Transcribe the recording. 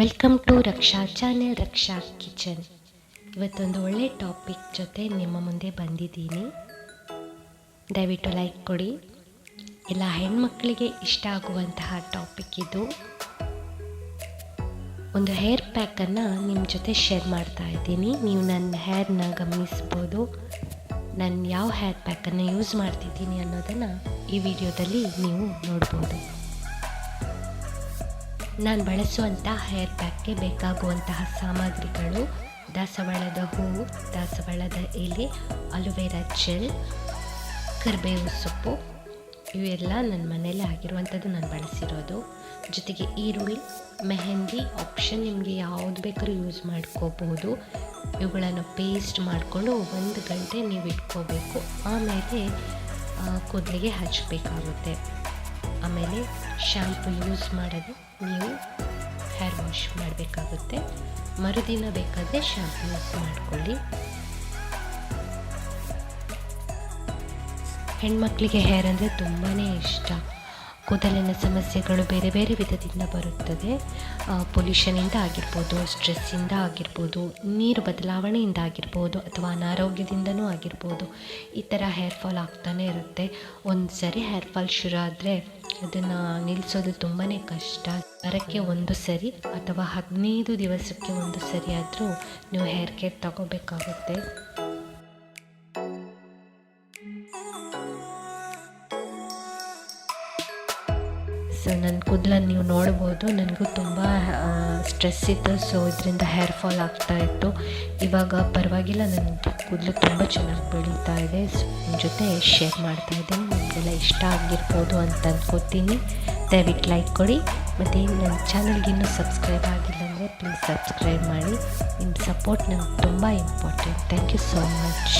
Welcome to Raksha channel, Raksha kitchen. ಇವತ್ತೊಂದು ಒಳ್ಳೆ topic ಜೊತೆ ನಿಮ್ಮ ಮುಂದೆ ಬಂದಿದ್ದೀನಿ. ದಯವಿಟ್ಟು ಲೈಕ್ ಕೊಡಿ. ಎಲ್ಲ ಹೆಣ್ಮಕ್ಕಳಿಗೆ ಇಷ್ಟ ಆಗುವಂತಹ ಟಾಪಿಕ್ ಇದು. ಒಂದು ಹೇರ್ ಪ್ಯಾಕನ್ನು ನಿಮ್ಮ ಜೊತೆ ಶೇರ್ ಮಾಡ್ತಾ ಇದ್ದೀನಿ. ನೀವು ನನ್ನ ಹೇರ್ನ ಗಮನಿಸ್ಬೋದು. ನಾನು ಯಾವ ಹೇರ್ ಪ್ಯಾಕನ್ನು ಯೂಸ್ ಮಾಡ್ತಿದ್ದೀನಿ ಅನ್ನೋದನ್ನು ಈ ವಿಡಿಯೋದಲ್ಲಿ ನೀವು ನೋಡ್ಬೋದು. ನಾನು ಬಳಸುವಂಥ ಹೇರ್ ಪ್ಯಾಕ್ಗೆ ಬೇಕಾಗುವಂತಹ ಸಾಮಗ್ರಿಗಳು, ದಾಸವಾಳದ ಹೂವು, ದಾಸವಾಳದ ಎಲೆ, ಅಲೋವೆರಾ ಜೆಲ್, ಕರಿಬೇವು ಸೊಪ್ಪು, ಇವೆಲ್ಲ ನನ್ನ ಮನೆಯಲ್ಲೇ ಆಗಿರುವಂಥದ್ದು ನಾನು ಬಳಸಿರೋದು. ಜೊತೆಗೆ ಈರುಳ್ಳಿ, ಮೆಹಂದಿ ಆಪ್ಷನ್ ನಿಮಗೆ ಯಾವುದು ಬೇಕಾದ್ರೂ ಯೂಸ್ ಮಾಡ್ಕೋಬೋದು ಇವುಗಳನ್ನು ಪೇಸ್ಟ್ ಮಾಡಿಕೊಂಡು ಒಂದು ಗಂಟೆ ನೀವು ಇಟ್ಕೋಬೇಕು. ಆಮೇಲೆ ಕೂದಲಿಗೆ ಹಚ್ಚಬೇಕಾಗುತ್ತೆ ಆಮೇಲೆ ಶ್ಯಾಂಪು ಯೂಸ್ ಮಾಡದೆ. ನೀವು ಹೇರ್ ವಾಶ್ ಮಾಡಬೇಕಾಗುತ್ತೆ. ಮರುದಿನ ಬೇಕಾದರೆ ಶ್ಯಾಂಪು ಯೂಸ್ ಮಾಡಿಕೊಳ್ಳಿ. ಹೆಣ್ಮಕ್ಳಿಗೆ ಹೇರ್ ಅಂದರೆ ತುಂಬಾ ಇಷ್ಟ. ಕೂದಲಿನ ಸಮಸ್ಯೆಗಳು ಬೇರೆ ಬೇರೆ ವಿಧದಿಂದ ಬರುತ್ತದೆ. ಪೊಲ್ಯೂಷನಿಂದ ಆಗಿರ್ಬೋದು ಸ್ಟ್ರೆಸ್ಸಿಂದ ಆಗಿರ್ಬೋದು, ನೀರು ಬದಲಾವಣೆಯಿಂದ ಆಗಿರ್ಬೋದು, ಅಥವಾ ಅನಾರೋಗ್ಯದಿಂದನೂ ಆಗಿರ್ಬೋದು, ಈ ಥರ ಹೇರ್ ಫಾಲ್ ಆಗ್ತಾನೆ ಇರುತ್ತೆ. ಒಂದು ಸರಿ ಹೇರ್ ಫಾಲ್ ಶುರು ಆದರೆ ಅದನ್ನು ನಿಲ್ಲಿಸೋದು ತುಂಬಾ ಕಷ್ಟ. ವಾರಕ್ಕೆ ಒಂದು ಸರಿ ಅಥವಾ ಹದಿನೈದು ದಿವಸಕ್ಕೆ ಒಂದು ಸರಿ ಆದರೂ ನೀವು ಹೇರ್ ಕೇರ್ ತಗೋಬೇಕಾಗುತ್ತೆ. ಸೊ ನನ್ನ ಕೂದಲನ್ನು ನೀವು ನೋಡ್ಬೋದು. ನನಗೂ ತುಂಬ ಸ್ಟ್ರೆಸ್ ಇತ್ತು. ಸೊ ಇದರಿಂದ ಹೇರ್ ಫಾಲ್ ಆಗ್ತಾ ಇತ್ತು. ಇವಾಗ ಪರವಾಗಿಲ್ಲ ನನ್ನ ಕೂದಲು ತುಂಬ ಚೆನ್ನಾಗಿ ಬೆಳೀತಾ ಇದೆ. ನಿಮ್ಮ ಜೊತೆ ಶೇರ್ ಮಾಡ್ತಾ ಇದ್ದೀನಿ. ನಿಮಗೆಲ್ಲ ಇಷ್ಟ ಆಗಿರ್ಬೋದು ಅಂತ ಅಂದ್ಕೋತೀನಿ ದಯವಿಟ್ಟು ಲೈಕ್ ಕೊಡಿ. ಮತ್ತು ನನ್ನ ಚಾನಲ್ಗೆ ಇನ್ನೂ ಸಬ್ಸ್ಕ್ರೈಬ್ ಆಗಿಲ್ಲ ಅಂದರೆ ಪ್ಲೀಸ್ ಸಬ್ಸ್ಕ್ರೈಬ್ ಮಾಡಿ. ನಿಮ್ಮ ಸಪೋರ್ಟ್ ನನಗೆ ತುಂಬ important thank you so much